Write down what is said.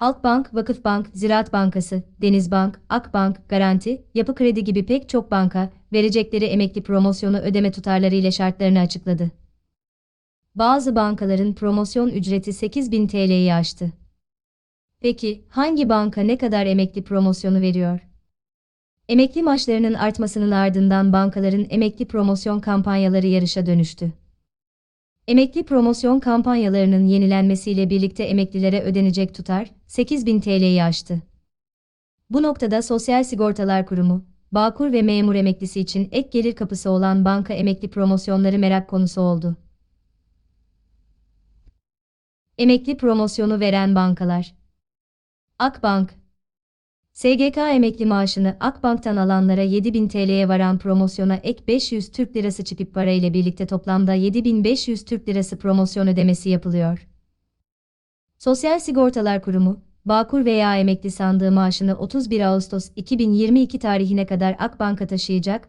Halkbank, Vakıfbank, Ziraat Bankası, Denizbank, Akbank, Garanti, Yapı Kredi gibi pek çok banka, verecekleri emekli promosyonu ödeme tutarları ile şartlarını açıkladı. Bazı bankaların promosyon ücreti 8000 TL'yi aştı. Peki, hangi banka ne kadar emekli promosyonu veriyor? Emekli maaşlarının artmasının ardından bankaların emekli promosyon kampanyaları yarışa dönüştü. Emekli promosyon kampanyalarının yenilenmesiyle birlikte emeklilere ödenecek tutar 8000 TL'yi aştı. Bu noktada Sosyal Sigortalar Kurumu, Bağkur ve memur emeklisi için ek gelir kapısı olan banka emekli promosyonları merak konusu oldu. Emekli promosyonu veren bankalar Akbank SGK emekli maaşını Akbank'tan alanlara 7000 TL'ye varan promosyona ek 500 Türk Lirası çipip para ile birlikte toplamda 7500 Türk Lirası promosyon ödemesi yapılıyor. Sosyal Sigortalar Kurumu, Bağkur veya emekli sandığı maaşını 31 Ağustos 2022 tarihine kadar Akbank'a taşıyacak,